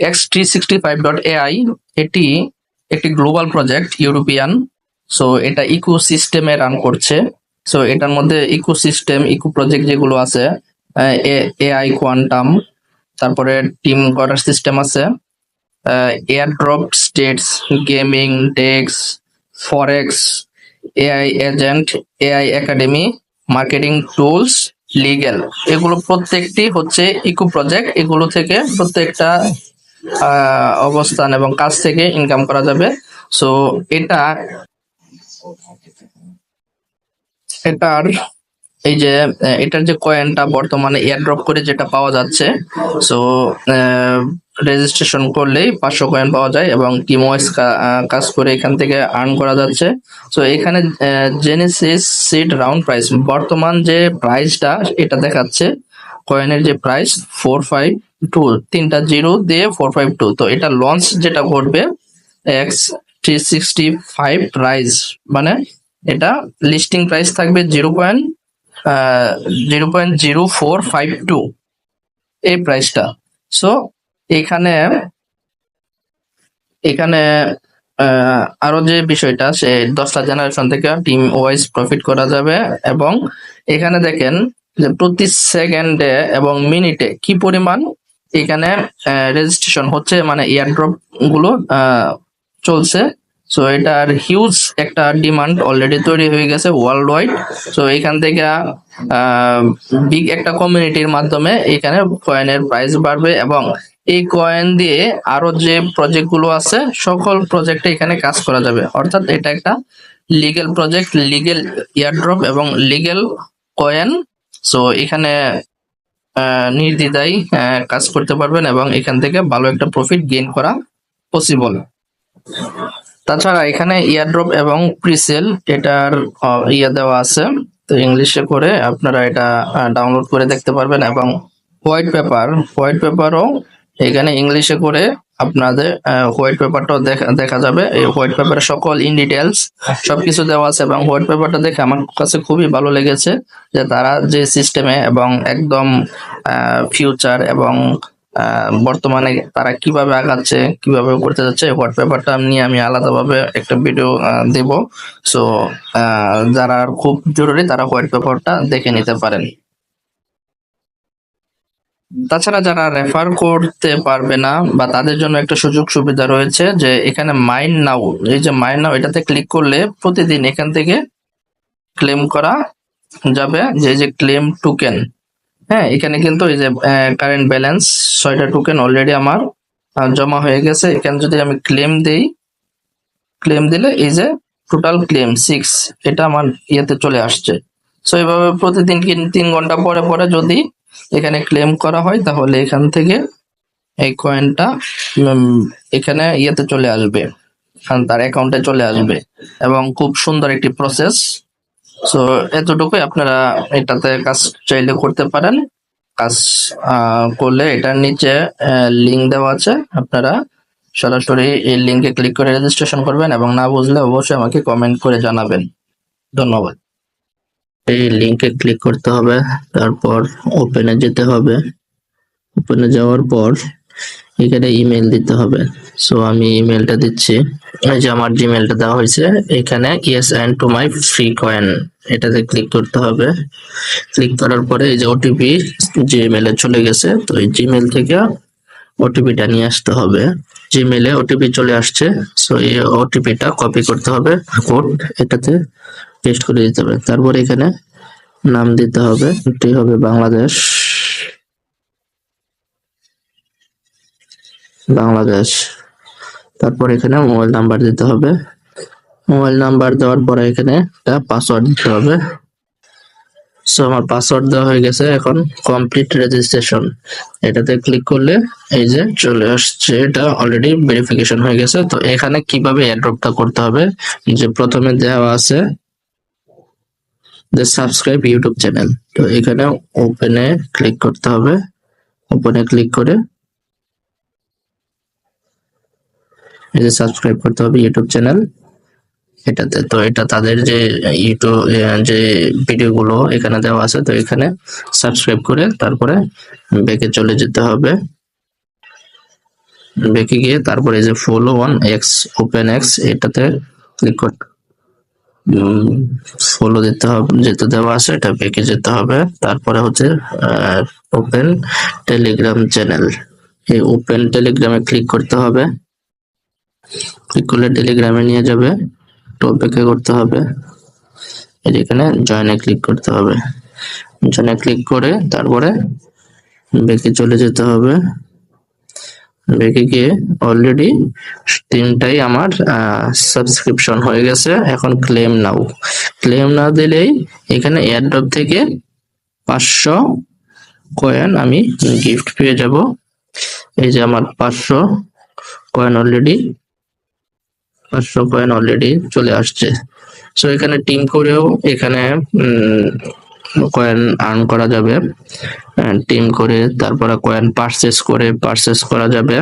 X three sixty five dot AI এটি একটি global project European so এটা ইকো সিস্টেমে রান করছে। সো এটার মধ্যে ইকো সিস্টেম ইকো প্রজেক্ট যেগুলো আছে এআই কোয়ান্টাম তারপরে টিম করার সিস্টেম আছে airdrop states gaming DEX forex AI agent AI academy marketing tools legal এগুলো প্রত্যেকটি হচ্ছে ইকো প্রজেক্ট এগুলো থেকে প্রত্যেকটা অবস্থান এবং কাজ থেকে ইনকাম করা যাবে। সো এটা, এটার, এই যে, এটার যে কয়েনটা বর্তমানে এয়ারড্রপ করে যেটা পাওয়া যাচ্ছে। সো রেজিস্ট্রেশন করলেই পাঁচশো কয়েন পাওয়া যায় এবং টিমওয়াইজ কাজ করে এখান থেকে আর্ন করা যাচ্ছে। সো এখানে জেনেসিস সিট রাউন্ড প্রাইস বর্তমান যে প্রাইসটা এটা দেখাচ্ছে। কয়েনের যে প্রাইস ফোর ফাইভ টু তিনটা জিরো দিয়ে ফোর ফাইভ টু তো, এটা লঞ্চ যেটা ঘটবে X three sixty five price মানে এটা লিস্টিং প্রাইস থাকবে zero point zero point zero four five two এই প্রাইসটা সো এখানে এখানে আরও যে বিষয়টা, সে দশটা জেনারেশন থেকে টিম ওয়াইজ প্রফিট করা যাবে এবং এখানে দেখেন যে প্রতি সেকেন্ডে এবং মিনিটে কি পরিমাণ এখানে রেজিস্ট্রেশন হচ্ছে মানে এয়ারড্রপগুলো চলছে। সো এটার হিউজ একটা ডিমান্ড অলরেডি তৈরি হয়ে গেছে ওয়ার্ল্ড ওয়াইড সো এখান থেকে বিগ একটা কমিউনিটির মাধ্যমে এখানে কয়েনের প্রাইস বাড়বে এবং এই কয়েন দিয়ে আরও যে প্রজেক্টগুলো আছে, সকল প্রজেক্টে এখানে কাজ করা যাবে। অর্থাৎ এটা একটা লিগেল প্রজেক্ট লিগেল ইয়ারড্রপ এবং লিগেল কয়েন সো এখানে নির্দ্বিধায় কাজ করতে পারবেন এবং এখান থেকে ভালো একটা প্রফিট গেইন করা পসিবল তাছাড়া এখানে ইয়ারড্রপ এবং প্রিসেল এটার ইয়ে দেওয়া আছে। তো ইংলিশে করে আপনারা এটা ডাউনলোড করে দেখতে পারবেন এবং হোয়াইট পেপার হোয়াইট পেপারও এখানে ইংলিশে করে আপনাদের হোয়াইট পেপারটাও দেখা দেখা যাবে। এই হোয়াইট পেপারে সকল ইন ডিটেলস সবকিছু দেওয়া আছে এবং হোয়াইট পেপারটা দেখে আমার কাছে খুবই ভালো লেগেছে যে তারা যে সিস্টেমে এবং একদম ফিউচার এবং বর্তমানে তারা কীভাবে আগাচ্ছে, কীভাবে করতে যাচ্ছে হোয়াইট পেপারটা নিয়ে আমি আলাদাভাবে একটা ভিডিও দেব। সো যারা খুব জরুরি, তারা হোয়াইট পেপারটা দেখে নিতে পারেন। তাছাড়া যারা রেফার করতে পারবে না বা তাদের জন্য একটা সুযোগ সুবিধা রয়েছে যে, এখানে মাইন্ড নাও এই যে মাইন্ড নাও এটাতে ক্লিক করলে প্রতিদিন এখান থেকে ক্লেম করা যাবে। যে যে ক্লেম টোকেন হ্যাঁ এখানে কিন্তু এই যে কারেন্ট ব্যালেন্স ছয়টা টোকেন অলরেডি আমার জমা হয়ে গেছে। এখানে যদি আমি ক্লেম দেই ক্লেম দিলে এই যে টোটাল ক্লেম সিক্স এটা আমার ইয়েতে চলে আসছে। সো এইভাবে প্রতিদিন তিন- ঘণ্টা পরে পরে যদি এখানে ক্লেম করা হয়, তাহলে এখান থেকে এই কয়েনটা এখানে ইয়েতে চলে আসবে। তার অ্যাকাউন্টে চলে আসবে। এবং খুব সুন্দর একটি প্রসেস সো এতটুকুই আপনারা এটাতে কাজ চাইলে করতে পারেন। কাজ করলে এটার নিচে লিঙ্ক দেওয়া আছে। আপনারা সরাসরি এই লিংকে ক্লিক করে রেজিস্ট্রেশন করবেন এবং না বুঝলে অবশ্যই আমাকে কমেন্ট করে জানাবেন। ধন্যবাদ। এই লিংকে ক্লিক করতে হবে, তারপর ওপেনে যেতে হবে। ওপেনে যাওয়ার পর এখানে ইমেল দিতে হবে। সো আমি ইমেলটা দিচ্ছি। এই যে আমার জিমেলটা দেওয়া হয়েছে, এখানে yes and to my free coin এটাতে ক্লিক করতে হবে। ক্লিক করার পরে এই যে ওটিপি জিমেলে চলে গেছে। তো এই জিমেল থেকে ওটিপিটা নিয়ে আসতে হবে। জিমেলে ওটিপি চলে আসছে। সো এই ওটিপিটা কপি করতে হবে। কোড এটাতে পেস্ট করে দিতে হবে। তারপর এখানে নাম দিতে হবে। এটি হবে বাংলাদেশ বাংলাদেশ। তারপর এখানে মোবাইল নাম্বার দিতে হবে। মোবাইল নাম্বার দেওয়ার পরে এখানে একটা পাসওয়ার্ড দিতে হবে। সো আমার পাসওয়ার্ড দেওয়া হয়ে গেছে এখন কমপ্লিট রেজিস্ট্রেশন এটাতে ক্লিক করলে এই যে চলে আসছে। এটা অলরেডি ভেরিফিকেশন হয়ে গেছে। তো এখানে কীভাবে এয়ারড্রপটা করতে হবে? যে প্রথমে দেওয়া আছে যে সাবস্ক্রাইব ইউটিউব চ্যানেল তো এখানে ওপেনে ক্লিক করতে হবে। ওপেনে ক্লিক করে এই যে সাবস্ক্রাইব করতে হবে ইউটিউব চ্যানেল এটাতে। তো এটা তাদের যে ইউটিউব যে ভিডিও গুলো এখানে দেওয়া আছে, তো এখানে সাবস্ক্রাইব করে তারপরে ব্যাকে চলে যেতে হবে। বেঁকে গিয়ে তারপরে যে follow on X open X এটাতে ক্লিক করতে ফলো দিতে হবে যেতে দেওয়া আছে, এটা বেঁকে যেতে হবে। তারপরে হচ্ছে ওপেন টেলিগ্রাম চ্যানেল এই ওপেন টেলিগ্রামে ক্লিক করতে হবে। ক্লিক করলে টেলিগ্রামে নিয়ে যাবে। টপিকে করতে হবে। এখানে জয়েনে ক্লিক করতে হবে। জয়েনে ক্লিক করে তারপরে বেঁকে চলে যেতে হবে। বেঁকে গিয়ে অলরেডি তিনটাই আমার সাবস্ক্রিপশন হয়ে গেছে। এখন ক্লেম নাও ক্লেম না দিলেই এখানে এয়ারড্রপ থেকে পাঁচশো কয়েন আমি গিফট পেয়ে যাব। এই যে আমার পাঁচশো কয়েন অলরেডি পাঁচশো কয়েন অলরেডি চলে আসছে। সো এখানে টিম করেও এখানে কয়েন আর্ন করা যাবে। টিম করে তারপরে কয়েন পারচেস করে পারচেস করা যাবে।